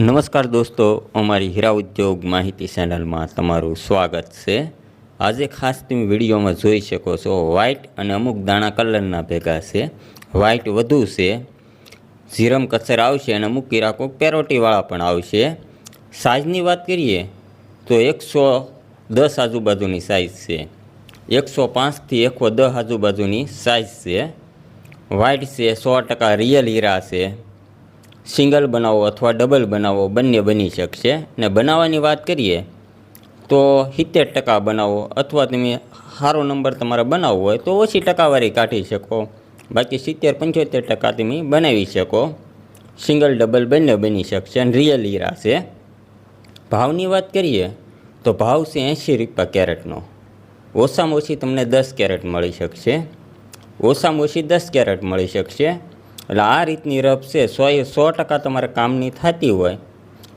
નમસ્કાર દોસ્તો, અમારી હીરા ઉદ્યોગ માહિતી ચેનલમાં તમારું સ્વાગત છે. આજે ખાસ તમે વિડીયોમાં જોઈ શકો છો, વ્હાઇટ અને અમુક દાણા કલરના ભેગા છે. વ્હાઇટ વધુ છે ઝીરમ કચર આવશે અને અમુક કિરાકો પેરોટીવાળા પણ આવશે. સાઇઝની વાત કરીએ, તો એકસો દસ આજુબાજુની સાઇઝ છે. એકસો પાંચથી એકસો દસ આજુબાજુની સાઇઝ છે. વ્હાઇટ છે, સો ટકા રિયલ હીરા છે. સિંગલ બનાવો અથવા ડબલ બનાવો બંને બની શકશે. ને બનાવવાની વાત કરીએ તો સિત્તેર ટકા બનાવો અથવા તમે સારો નંબર તમારે બનાવવો હોય તો ઓછી ટકાવારી કાઢી શકો. બાકી સિત્તેર પંચોતેર ટકા તમે બનાવી શકો. સિંગલ ડબલ બંને બની શકશે અને રિયલ હીરા છે ભાવની વાત કરીએ તો ભાવ છે એંશી રૂપિયા કેરેટનો. ઓછામાં ઓછી તમને દસ કેરેટ મળી શકશે. ઓછામાં ઓછી દસ કેરેટ મળી શકશે. એટલે આ રીતની રફ છે, સો એ સો ટકા તમારે કામની થતી હોય.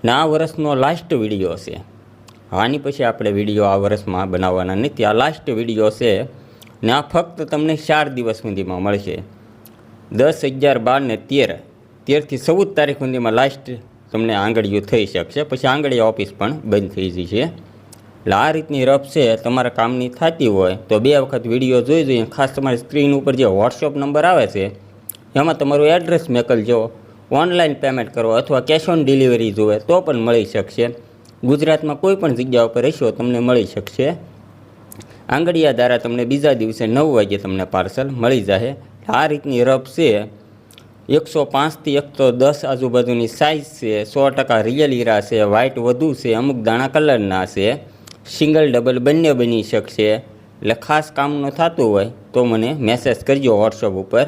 ને આ વર્ષનો લાસ્ટ વીડિયો છે. આની પછી આપણે વીડિયો આ વર્ષમાં બનાવવાના નથી. આ લાસ્ટ વીડિયો છે ને આ ફક્ત તમને ચાર દિવસ સુધીમાં મળશે. દસ અગિયાર બાર ને તેર. તેરથી ચૌદ તારીખ સુધીમાં લાસ્ટ તમને આંગળીઓ થઈ શકશે. પછી આંગળીયા ઓફિસ પણ બંધ થઈ જશે. એટલે આ રીતની રફ છે, તમારા કામની થતી હોય તો બે વખત વીડિયો જોઈ જોઈએ ખાસ તમારી સ્ક્રીન ઉપર જે વોટ્સઅપ નંબર આવે છે એમાં તમારું એડ્રેસ મોકલજો ઓનલાઈન પેમેન્ટ કરો અથવા કેશ ઓન ડિલિવરી જોવે, તો પણ મળી શકશે. ગુજરાતમાં કોઈ પણ જગ્યા ઉપર રહેશો, તમને મળી શકશે. આંગળીયા દ્વારા તમને બીજા દિવસે નવ વાગે તમને પાર્સલ મળી જશે આ રીતની રફ છે. એકસો પાંચથી એકસો દસ આજુબાજુની સાઇઝ છે, સો ટકા રિયલ હીરા છે વ્હાઇટ વધુ છે, અમુક દાણા કલરના છે. સિંગલ ડબલ બંને બની શકશે. એટલે ખાસ કામનું થતું હોય તો મને મેસેજ કરજો વોટ્સઅપ ઉપર.